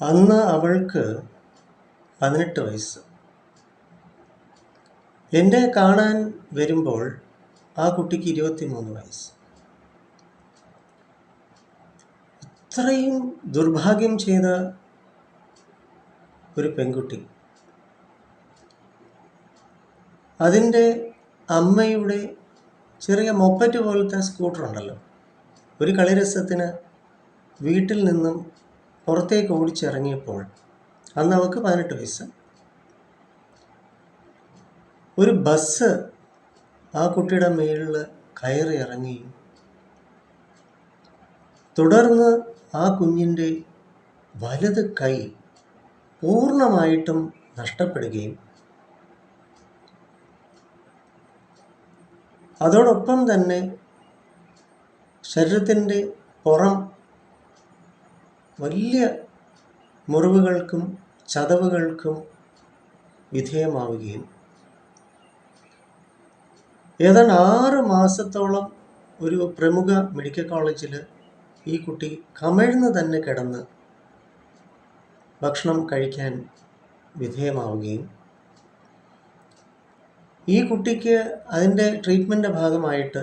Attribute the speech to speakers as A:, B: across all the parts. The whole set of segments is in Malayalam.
A: അന്ന് അവൾക്ക് പതിനെട്ട് വയസ്സ്. എന്നെ കാണാൻ വരുമ്പോൾ ആ കുട്ടിക്ക് ഇരുപത്തിമൂന്ന് വയസ്സ്. ഇത്രയും ദുർഭാഗ്യം ചെയ്ത ഒരു പെൺകുട്ടി. അതിന്റെ അമ്മയുടെ ചെറിയ മൊപ്പറ്റ് പോലത്തെ സ്കൂട്ടർ ഉണ്ടല്ലോ ഒരു കളിരസത്തിന് വീട്ടിൽ നിന്നും പുറത്തേക്ക് ഓടിച്ചിറങ്ങിയപ്പോൾ അന്ന് അവൾക്ക് പതിനെട്ട് വയസ്സ്. ഒരു ബസ് ആ കുട്ടിയുടെ മേളിൽ കയറി ഇറങ്ങി. തുടർന്ന് ആ കുഞ്ഞിന്റെ വലത് കൈ പൂർണമായിട്ടും നഷ്ടപ്പെടുകയും അതോടൊപ്പം തന്നെ ശരീരത്തിന്റെ പുറം വലിയ മുറിവുകൾക്കും ചതവുകൾക്കും വിധേയമാവുകയും ഏതാണ്ട് ആറ് മാസത്തോളം ഒരു പ്രമുഖ മെഡിക്കൽ കോളേജിൽ ഈ കുട്ടി കമിഴ്ന്ന് തന്നെ കിടന്ന് ഭക്ഷണം കഴിക്കാൻ വിധേയമാവുകയും ഈ കുട്ടിക്ക് അതിന്റെ ട്രീറ്റ്മെന്റിന്റെ ഭാഗമായിട്ട്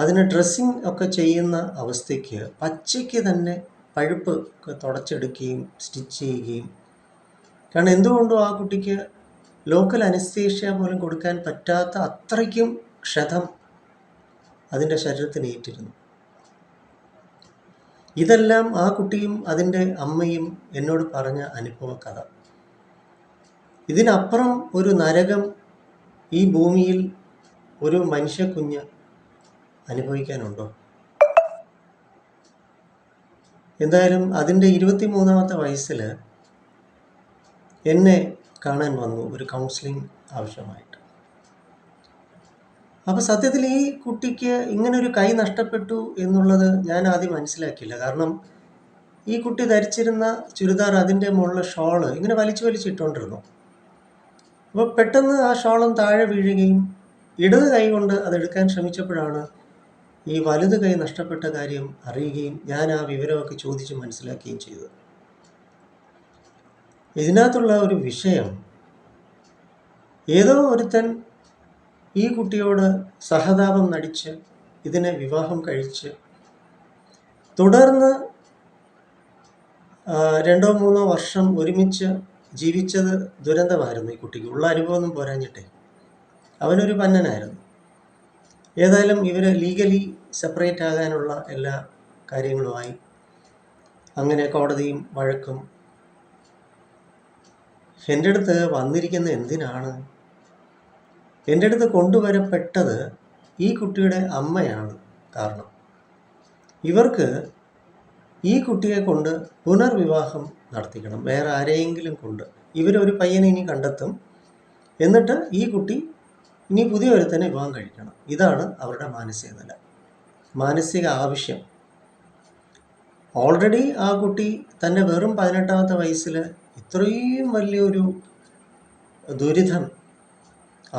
A: അതിന് ഡ്രസ്സിങ് ഒക്കെ ചെയ്യുന്ന അവസ്ഥയ്ക്ക് പച്ചയ്ക്ക് തന്നെ പഴുപ്പ് തുടച്ചെടുക്കുകയും സ്റ്റിച്ച് ചെയ്യുകയും. കാരണം എന്തുകൊണ്ടും ആ കുട്ടിക്ക് ലോക്കൽ അനസ്തേഷ്യ പോലും കൊടുക്കാൻ പറ്റാത്ത അത്രയ്ക്കും ക്ഷതം അതിന്റെ ശരീരത്തിന് ഏറ്റിരുന്നു. ഇതെല്ലാം ആ കുട്ടിയും അതിന്റെ അമ്മയും എന്നോട് പറഞ്ഞ അനുഭവ കഥ. ഇതിനപ്പുറം ഒരു നരകം ഈ ഭൂമിയിൽ ഒരു മനുഷ്യ കുഞ്ഞ് അനുഭവിക്കാനുണ്ടോ? എന്തായാലും അതിന്റെ ഇരുപത്തി മൂന്നാമത്തെ വയസ്സിൽ എന്നെ കാണാൻ വന്നു ഒരു കൗൺസിലിംഗ് ആവശ്യമായിട്ട്. അപ്പോൾ സത്യത്തിൽ ഈ കുട്ടിക്ക് ഇങ്ങനൊരു കൈ നഷ്ടപ്പെട്ടു എന്നുള്ളത് ഞാൻ ആദ്യം മനസ്സിലാക്കിയില്ല. കാരണം ഈ കുട്ടി ധരിച്ചിരുന്ന ചുരിദാർ അതിന്റെ മുകളിലെ ഷോൾ ഇങ്ങനെ വലിച്ചു വലിച്ചിട്ടുകൊണ്ടിരുന്നു അപ്പോൾ പെട്ടെന്ന് ആ ഷോളം താഴെ വീഴുകയും ഇടത് കൈ കൊണ്ട് അതെടുക്കാൻ ശ്രമിച്ചപ്പോഴാണ് ഈ വലത് കൈ നഷ്ടപ്പെട്ട കാര്യം അറിയുകയും ഞാൻ ആ വിവരമൊക്കെ ചോദിച്ച് മനസ്സിലാക്കുകയും ചെയ്തത് ഇതിനകത്തുള്ള ഒരു വിഷയം ഏതോ ഒരുത്തൻ ഈ കുട്ടിയോട് സഹതാപം നടിച്ച് ഇതിനെ വിവാഹം കഴിച്ച് തുടർന്ന് രണ്ടോ മൂന്നോ വർഷം ഒരുമിച്ച് ജീവിച്ചത് ദുരന്തമായിരുന്നു ഈ കുട്ടിക്ക്. ഉള്ള അനുഭവമൊന്നും പോരാഞ്ഞിട്ടേ. അവനൊരു പന്നനായിരുന്നു. ഏതായാലും ഇവരെ ലീഗലി സെപ്പറേറ്റ് ആകാനുള്ള എല്ലാ കാര്യങ്ങളുമായി. അങ്ങനെ കോടതിയും വഴക്കും എന്റെ അടുത്ത് വന്നിരിക്കുന്ന എന്തിനാണ്? എന്റെ അടുത്ത് കൊണ്ടുവരപ്പെട്ടത് ഈ കുട്ടിയുടെ അമ്മയാണ് കാരണം. ഇവർക്ക് ഈ കുട്ടിയെ കൊണ്ട് പുനർവിവാഹം നടത്തിക്കണം വേറെ ആരെയെങ്കിലും കൊണ്ട്. ഇവരൊരു പയ്യനെ ഇനി കണ്ടെത്തും. എന്നിട്ട് ഈ കുട്ടി ഇനി പുതിയ ഒരുത്തനെ വിവാഹം കഴിക്കണം. ഇതാണ് അവരുടെ മാനസിക നില. മാനസിക ആവശ്യം. ഓൾറെഡി ആ കുട്ടി തന്നെ വെറും പതിനെട്ടാമത്തെ വയസ്സിൽ ഇത്രയും വലിയൊരു ദുരിതം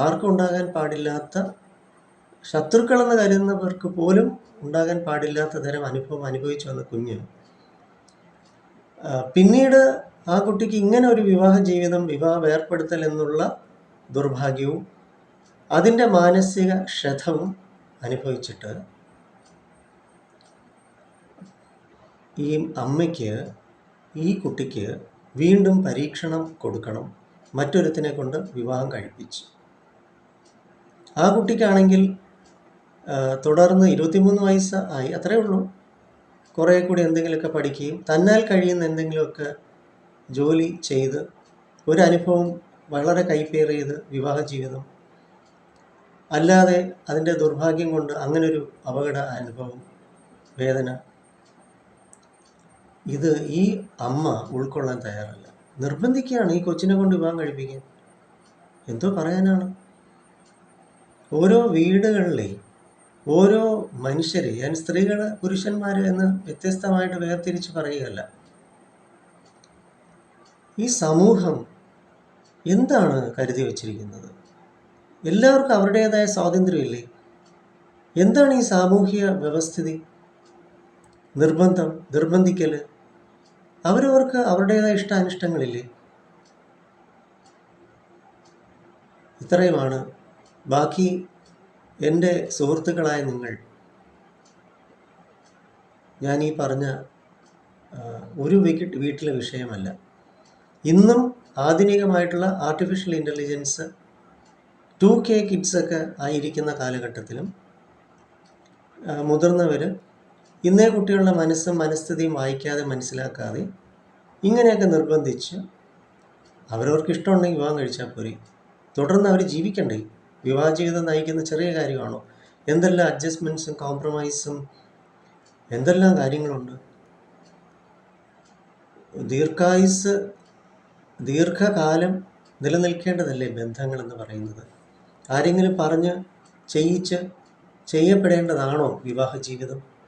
A: ആർക്കും ഉണ്ടാകാൻ പാടില്ലാത്ത ശത്രുക്കളെന്ന് കരുതുന്നവർക്ക് പോലും ഉണ്ടാകാൻ പാടില്ലാത്ത തരം അനുഭവം അനുഭവിച്ചു വന്ന കുഞ്ഞ്. പിന്നീട് ആ കുട്ടിക്ക് ഇങ്ങനെ ഒരു വിവാഹ ജീവിതം വിവാഹ ഏർപ്പെടുത്തൽ എന്നുള്ള ദുർഭാഗ്യവും അതിന്റെ മാനസിക ക്ഷതവും അനുഭവിച്ചിട്ട് ഈ അമ്മയ്ക്ക് ഈ കുട്ടിക്ക് വീണ്ടും പരീക്ഷണം കൊടുക്കണം. മറ്റൊരുത്തിനെ കൊണ്ട് വിവാഹം കഴിപ്പിച്ചു. ആ കുട്ടിക്കാണെങ്കിൽ തുടർന്ന് ഇരുപത്തിമൂന്ന് വയസ്സ് ആയി. അത്രേ ഉള്ളൂ. കുറേ കൂടി എന്തെങ്കിലുമൊക്കെ പഠിക്കുകയും തന്നാൽ കഴിയുന്ന എന്തെങ്കിലുമൊക്കെ ജോലി ചെയ്ത് ഒരു അനുഭവം വളരെ കൈപ്പേറിയത് വിവാഹ ജീവിതം. അല്ലാതെ അതിന്റെ ദുർഭാഗ്യം കൊണ്ട് അങ്ങനൊരു അപകട അനുഭവം വേദന ഇത് ഈ അമ്മ ഉൾക്കൊള്ളാൻ തയ്യാറല്ല. നിർബന്ധിക്കുകയാണ് ഈ കൊച്ചിനെ കൊണ്ട് വിവാഹം കഴിപ്പിക്കാൻ. എന്തോ പറയാനാണ്. ഓരോ വീടുകളിലെ ഓരോ മനുഷ്യരെ ഞാൻ സ്ത്രീകൾ പുരുഷന്മാർ എന്ന് വ്യത്യസ്തമായിട്ട് വേർതിരിച്ച് പറയുകയല്ല. ഈ സമൂഹം എന്താണ് കരുതി വച്ചിരിക്കുന്നത്? എല്ലാവർക്കും അവരുടേതായ സ്വാതന്ത്ര്യമില്ലേ? എന്താണ് ഈ സാമൂഹിക വ്യവസ്ഥിതി? നിർബന്ധം നിർബന്ധിക്കൽ അവരവർക്ക് അവരുടേതായ ഇഷ്ടാനിഷ്ടങ്ങളില്ലേ? ഇത്രയുമാണ്. ബാക്കി എന്റെ സുഹൃത്തുക്കളായ നിങ്ങൾ. ഞാൻ ഈ പറഞ്ഞ ഒരു വിക്കറ്റ് വീട്ടിലെ വിഷയമല്ല. ഇന്നും ആധുനികമായിട്ടുള്ള ആർട്ടിഫിഷ്യൽ ഇന്റലിജൻസ് ടു കെ കിഡ്സൊക്കെ ആയിരിക്കുന്ന കാലഘട്ടത്തിലും മുതിർന്നവർ ഇന്നേ കുട്ടികളുടെ മനസ്സും മനസ്ഥിതിയും വായിക്കാതെ മനസ്സിലാക്കാതെ ഇങ്ങനെയൊക്കെ നിർബന്ധിച്ച് അവരവർക്ക് ഇഷ്ടമുണ്ടെങ്കിൽ വിവാഹം കഴിച്ചാൽ പോരെ. തുടർന്ന് അവർ ജീവിക്കണ്ടേ? വിവാഹ ജീവിതം നയിക്കുന്ന ചെറിയ കാര്യമാണോ? എന്തെല്ലാം അഡ്ജസ്റ്റ്മെന്റ്സും കോംപ്രമൈസും എന്തെല്ലാം കാര്യങ്ങളുണ്ട്? ദീർഘായുസ് ദീർഘകാലം നിലനിൽക്കേണ്ടതല്ലേ ബന്ധങ്ങൾ എന്ന് പറയുന്നത്? ആരെങ്കിലും പറഞ്ഞ് ചെയ്യിച്ച് ചെയ്യപ്പെടേണ്ടതാണോ വിവാഹ ജീവിതം